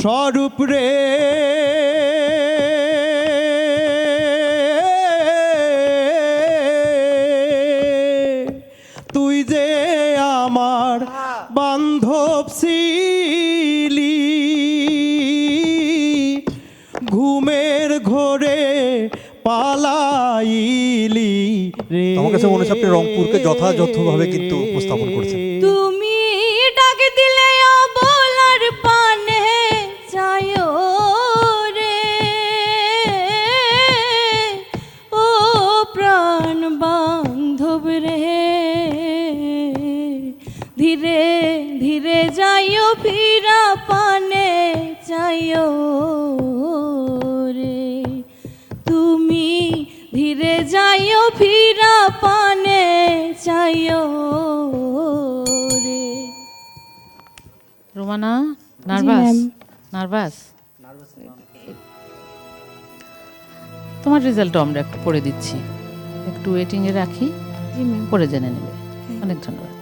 স্বরূপ রে তুই যে আমার বান্ধব ছিলি ঘুমের ঘোরে পালাইলি রে আমার কাছে মনে হচ্ছে আপনি রংপুরকে যথাযথভাবে কিন্তু উপস্থাপন করছেন। রোমানা নার্ভাস। নার্ভাস তোমার রেজাল্টও আমরা একটু পড়ে দিচ্ছি। একটু ওয়েটিংয়ে রাখি। জি পরে জেনে নেবে। অনেক ধন্যবাদ।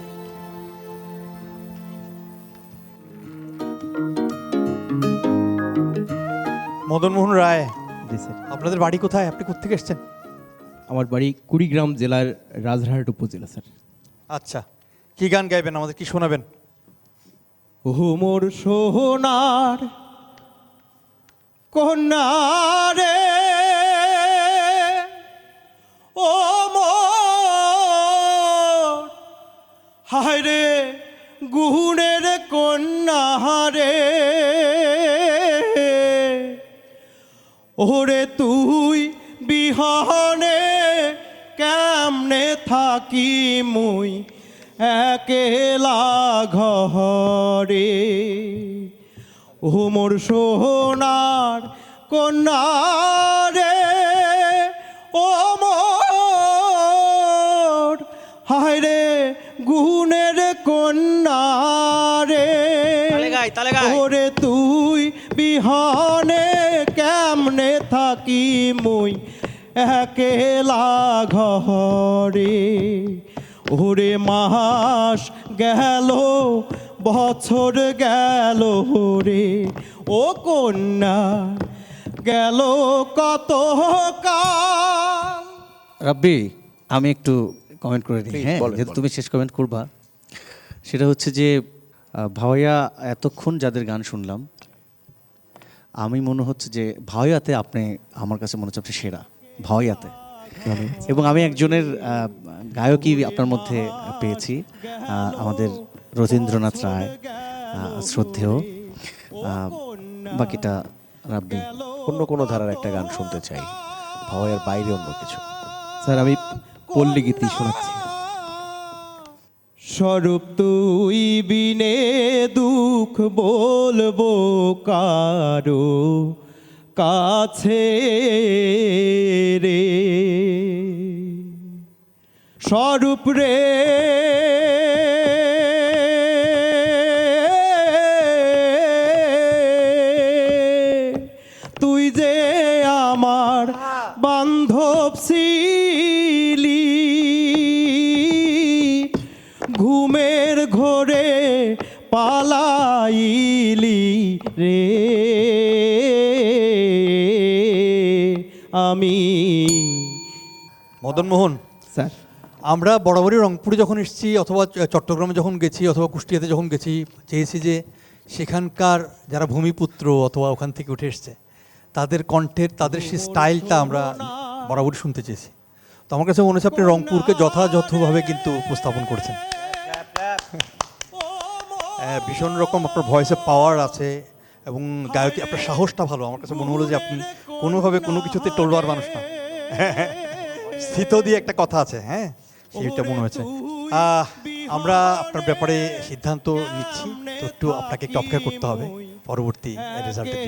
মদনমোহন রায় জি স্যার আপনাদের বাড়ি কোথায়? আপনি কোথেকে এসেছেন? আমার বাড়ি কুড়িগ্রাম জেলার রাজহাট উপজেলা স্যার আচ্ছা। কি গান গাইবেন? আমাদের কি শোনাবেন? ও মোর সোনার কন্যারে, ও হায় রে গুণের কন্যারে, ওরে তুই বিহনে কেমনে থাকি মুই একেলা ঘরে। ও মোর সোনার কন্যারে ও মোর হায় রে গুণের কন্যারে ওরে তুই বিহনে কেমনে থাকি মুই একেলা ঘরে। ওরে মাস গেল বছর গেল রে ও কন্যা গেল কত কাল? রাব্বি আমি একটু কমেন্ট করে নিই হ্যাঁ? যেহেতু তুমি শেষ কমেন্ট করবা সেটা হচ্ছে যে ভাওয়াইয়া এতক্ষণ যাদের গান শুনলাম আমি মনে হচ্ছে যে ভাওয়াইয়াতে আপনি আমার কাছে মনে হচ্ছে আপনি সেরা ভাওয়াইয়াতে এবং আমি একজনের গায়কই আপনার মধ্যে পেয়েছি আমাদের রথীন্দ্রনাথ রায় শ্রদ্ধেয় বাকিটা রাব্বি অন্য কোনো ধারার একটা গান শুনতে চাই। ভাওয়াইয়ের বাইরে অন্য কিছু। স্যার আমি পল্লী গীতি শোনাচ্ছি। স্বরূপ তুই বিনে দুঃখ বলব কারও। কাছে রে। স্বরূপ রে। তুই যে আমার বান্ধব ছিলি ঘুমের ঘোরে পালাইলি রে। আমি। মদনমোহন স্যার। আমরা বরাবরই রংপুরে যখন এসেছি অথবা চট্টগ্রামে যখন গেছি অথবা কুষ্টিয়াতে যখন গেছি চেয়েছি যে সেখানকার যারা ভূমিপুত্র অথবা ওখান থেকে উঠে এসছে তাদের কণ্ঠের তাদের সেই স্টাইলটা আমরা বরাবরই শুনতে চেয়েছি। তো আমার কাছে মনে হচ্ছে আপনি রংপুরকে যথাযথভাবে কিন্তু উপস্থাপন করেছেন। হ্যাঁ, ভীষণ রকম আপনার ভয়েসে পাওয়ার আছে। এবং গায়কি আপনার সাহসটা ভালো? আমার কাছে মনে হলো যে আপনি কোনোভাবে কোনো কিছুতে টলবার মানুষ না। স্থিত দিয়ে একটা কথা আছে হ্যাঁ? সেইটা মনে হয়েছে। আমরা আপনার ব্যাপারে সিদ্ধান্ত নিচ্ছি। তো একটু আপনাকে একটু অপেক্ষা করতে হবে পরবর্তী রেজাল্টের